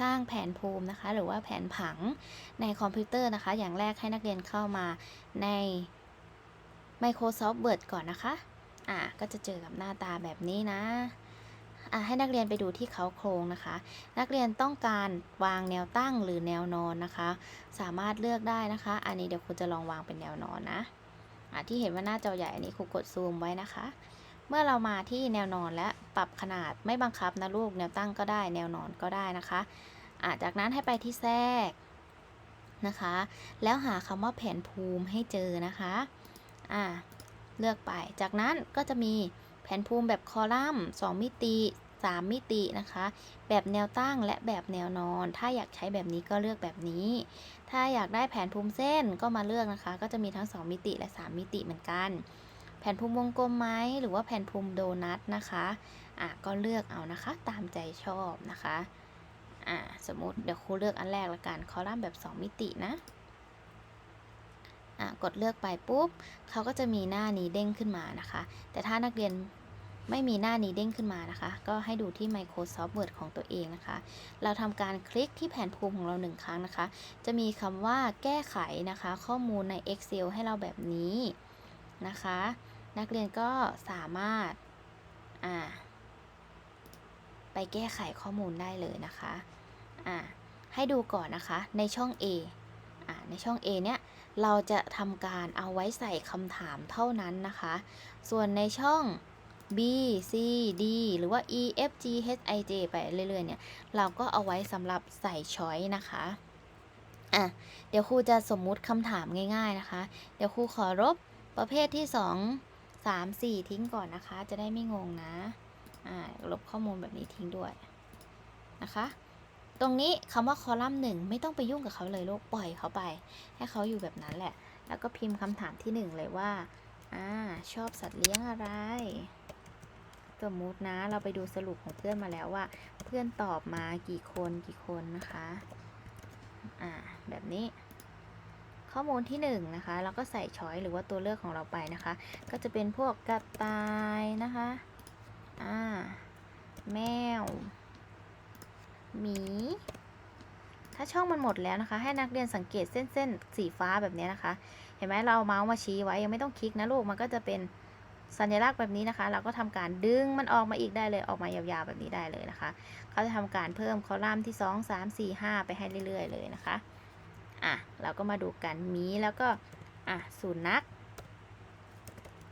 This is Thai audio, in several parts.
สร้างแผนภูมินะคะ หรือว่าแผนผังในคอมพิวเตอร์นะคะ อย่างแรกให้นักเรียนเข้ามาใน Microsoft Word ก่อนนะคะ อ่าก็จะเจอกับหน้าตาแบบนี้นะอ่าให้นักเรียนไปดูที่เขาโครงนะคะ นักเรียนต้องการวางแนวตั้งหรือแนวนอนนะคะ สามารถเลือกได้นะคะ อันนี้เดี๋ยวครูจะลองวางเป็นแนวนอนนะอ่าที่เห็นว่าหน้าจอใหญ่อันนี้ครูกดซูมไว้นะคะ เมื่อเรามาที่แนวนอนและปรับขนาดไม่บังคับนะลูกแนวตั้งก็ได้ แนวนอนก็ได้นะคะอ่าจากนั้นให้ไปที่แทรกนะคะ แล้วหาคำว่าแผนภูมิให้เจอนะคะอ่าเลือกไป จากนั้นก็จะมีแผนภูมิแบบคอลัมน์ 2 มิติ 3 มิตินะคะ แบบแนวตั้งและแบบแนวนอน ถ้าอยากใช้แบบนี้ก็เลือกแบบนี้ ถ้าอยากได้แผนภูมิเส้นก็มาเลือกนะคะ ก็จะมีทั้ง 2 มิติและ 3 มิติเหมือนกัน ผ่นภูมิวงกลมไหมหรือว่าแผ่นภูมิโดนัทนะคะอะก็เลือกเอานะคะตามใจชอบนะคะอ่าสมมติเดี๋ยวครูเลือกอันแรกละกันคอลัมน์แบบ 2 มิตินะอะกดเลือกไปปุ๊บเขาก็จะมีหน้านี้เด้งขึ้นมานะคะ แต่ถ้านักเรียนไม่มีหน้านี้เด้งขึ้นมานะคะ ก็ให้ดูที่ Microsoft Word ของตัวเองนะคะ เราทำการคลิกที่แผนภูมิของเราหนึ่งครั้งนะคะ จะมีคำว่าแก้ไขนะคะ ข้อมูลใน Excel ให้เราแบบนี้นะคะ นักเรียนก็สามารถอ่าไปแก้ไขข้อมูลได้เลยนะคะอ่าให้ดูก่อนนะคะในช่อง A อ่าในช่อง A เนี่ยเราจะทำการเอาไว้ใส่คำถามเท่านั้นนะคะ ส่วนในช่อง B C D หรือว่า E F G H I J ไปเรื่อยๆเนี่ย เราก็เอาไว้สำหรับใส่ช้อยนะคะ อะ เดี๋ยวครูจะสมมุติคำถามง่ายๆนะคะ เดี๋ยวครูขอลบประเภทที่ 2 3 4ทิ้งก่อนนะคะ จะได้ไม่งงนะ อ่า ลบข้อมูลแบบนี้ทิ้งด้วยนะคะ ตรงนี้คำว่าคอลัมน์หนึ่งไม่ต้องไปยุ่งกับเขาเลยลูกปล่อยเขาไป ให้เขาอยู่แบบนั้นแหละ แล้วก็พิมพ์คำถามที่หนึ่งเลยว่า อ่า ชอบสัตว์เลี้ยงอะไร สมมุตินะ เราไปดูสรุปของเพื่อนมาแล้วว่า เพื่อนตอบมากี่คนกี่คนนะคะ อ่า แบบนี้ ข้อมูลที่หนึ่งนะคะเราก็ใส่ช้อยหรือว่าตัวเลือกของเราไปนะคะ ก็จะเป็นพวกกระต่ายนะคะอ่าแมวหมีถ้าช่องมันหมดแล้วนะคะ ให้นักเรียนสังเกตเส้นๆสีฟ้าแบบนี้นะคะ เห็นไหมเราเอาเมาส์มาชี้ไว้ยังไม่ต้องคลิกนะลูกมันก็จะเป็นสัญลักษณ์แบบนี้นะคะ เราก็ทำการดึงมันออกมาอีกได้เลยออกมายาวๆแบบนี้ได้เลยนะคะเขาจะทำการเพิ่มคอลัมน์ที่ 2 3 4 5 ไปให้เรื่อยๆเลยนะคะ อะเราก็มาดูกันมีแล้วก็อะสุนัข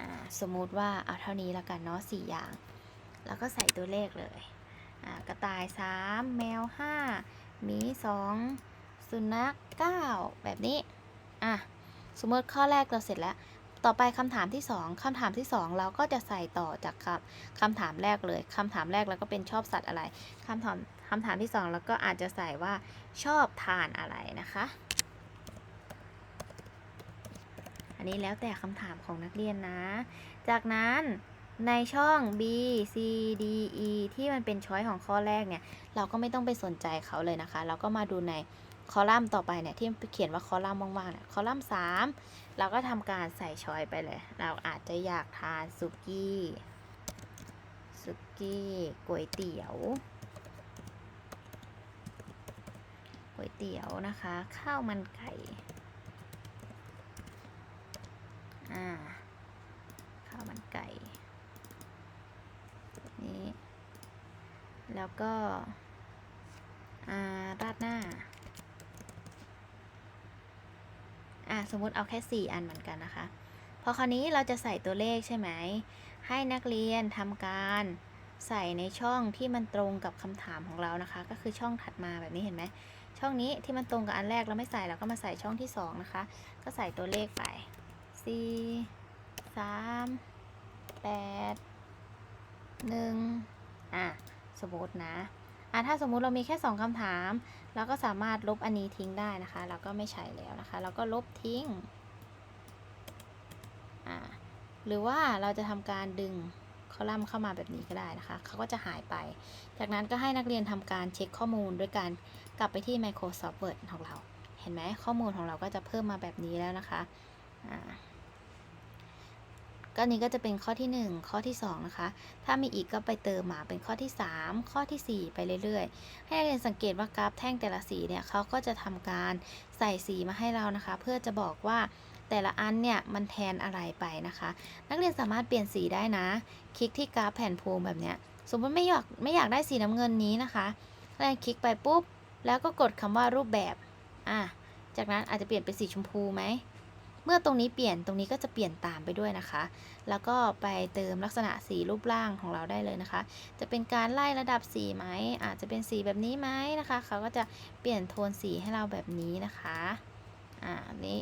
อ่าสมมุติว่าเอาเท่านี้แล้วกันเนาะสี่อย่าง แล้วก็ใส่ตัวเลขเลยอ่ากระต่าย 3 แมว 5 หมี 2 สุนัข 9 แบบนี้อะสมมติข้อแรกเราเสร็จแล้วต่อไปคำถามที่ 2คำถามที่ 2 เราก็จะใส่ต่อจากคำคำถามแรกเลยคำถามแรกเราก็เป็นชอบสัตว์อะไรคำถามคำถามที่2เราก็อาจจะใส่ว่าชอบทานอะไรนะคะ อันนี้แล้วแต่คำถามของนักเรียนนะ จากนั้นในช่อง B C D E ที่มันเป็นช้อยของข้อแรกเนี่ย เราก็ไม่ต้องไปสนใจเขาเลยนะคะ เราก็มาดูในคอลัมน์ต่อไปเนี่ยที่เขียนว่าคอลัมน์ว่างๆเนี่ยคอลัมน์3เราก็ทำการใส่ช้อยไปเลย เราอาจจะอยากทานสุกี้สุกี้ก๋วยเตี๋ยวก๋วยเตี๋ยวนะคะ ข้าวมันไก่อ่าข้าวมันไก่แบบนี้ แล้วก็ราดหน้า อะสมมติเอาแค่ 4 อันเหมือนกันนะคะ พอคราวนี้เราจะใส่ตัวเลขใช่ไหม ให้นักเรียนทำการใส่ในช่องที่มันตรงกับคำถามของเรานะคะ ก็คือช่องถัดมาแบบนี้เห็นไหม ช่องนี้ที่มันตรงกับอันแรกเราไม่ใส่เราก็มาใส่ช่องที่ 2 นะคะ ก็ใส่ตัวเลขไป 4 3 8 1 อะ สมมตินะอะถ้าสมมุติเรามีแค่ 2คำถาม เราก็สามารถลบอันนี้ทิ้งได้นะคะ เราก็ไม่ใช้แล้วนะคะ เราก็ลบทิ้งอ่าหรือว่าเราจะทำการดึงคอลัมน์เข้ามาแบบนี้ก็ได้นะคะ เขาก็จะหายไป จากนั้นก็ให้นักเรียนทำการเช็คข้อมูลด้วยการกลับไปที่ Microsoft Word ของเรา เห็นไหมข้อมูลของเราก็จะเพิ่มมาแบบนี้แล้วนะคะอ่า ก็นี้ก็จะเป็นข้อที่ 1 ข้อที่ 2 นะคะ ถ้ามีอีกก็ไปเติมมาเป็นข้อที่ 3 ข้อทีสี่4 ไปเรื่อยๆ ให้นักเรียนสังเกตว่ากราฟแท่งแต่ละสีเนี่ยเขาก็จะทำการใส่สีมาให้เรานะคะ เพื่อจะบอกว่าแต่ละอันเนี่ยมันแทนอะไรไปนะคะ นักเรียนสามารถเปลี่ยนสีได้นะ คลิกที่กราฟแผ่นภูมิแบบเนี้ยสมมติไม่อยากไม่อยากได้สีน้ำเงินนี้นะคะนักเรียนคลิกไปปุ๊บ แล้วก็กดคำว่ารูปแบบอะจากนั้นอาจจะเปลี่ยนเป็นสีชมพูไหม เมื่อตรงนี้เปลี่ยนตรงนี้ก็จะเปลี่ยนตามไปด้วยนะคะ แล้วก็ไปเติมลักษณะสีรูปร่างของเราได้เลยนะคะ จะเป็นการไล่ระดับสีไหมอาจจะเป็นสีแบบนี้ไหมนะคะ เขาก็จะเปลี่ยนโทนสีให้เราแบบนี้นะคะอ่านี้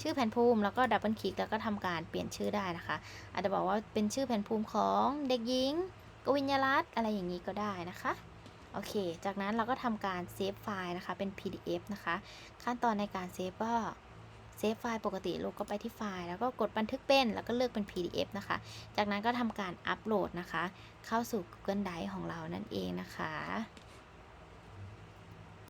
ชื่อแผ่นภูมิแล้วก็ดับเบิลคลิกแล้วก็ทำการเปลี่ยนชื่อได้นะคะ อาจจะบอกว่าเป็นชื่อแผ่นภูมิของเด็กหญิงกวิญญารัตอะไรอย่างนี้ก็ได้นะคะโอเค จากนั้นเราก็ทำการเซฟไฟล์นะคะ เป็น PDF นะคะ ขั้นตอนในการเซฟก็ เซฟไฟล์ปกติลูกก็ไปที่ไฟล์ แล้วก็กดบันทึกเป็น แล้วก็เลือกเป็น PDF นะคะ จากนั้นก็ทำการอัปโหลดนะคะ เข้าสู่ Google Drive ของเรานั่นเองนะคะ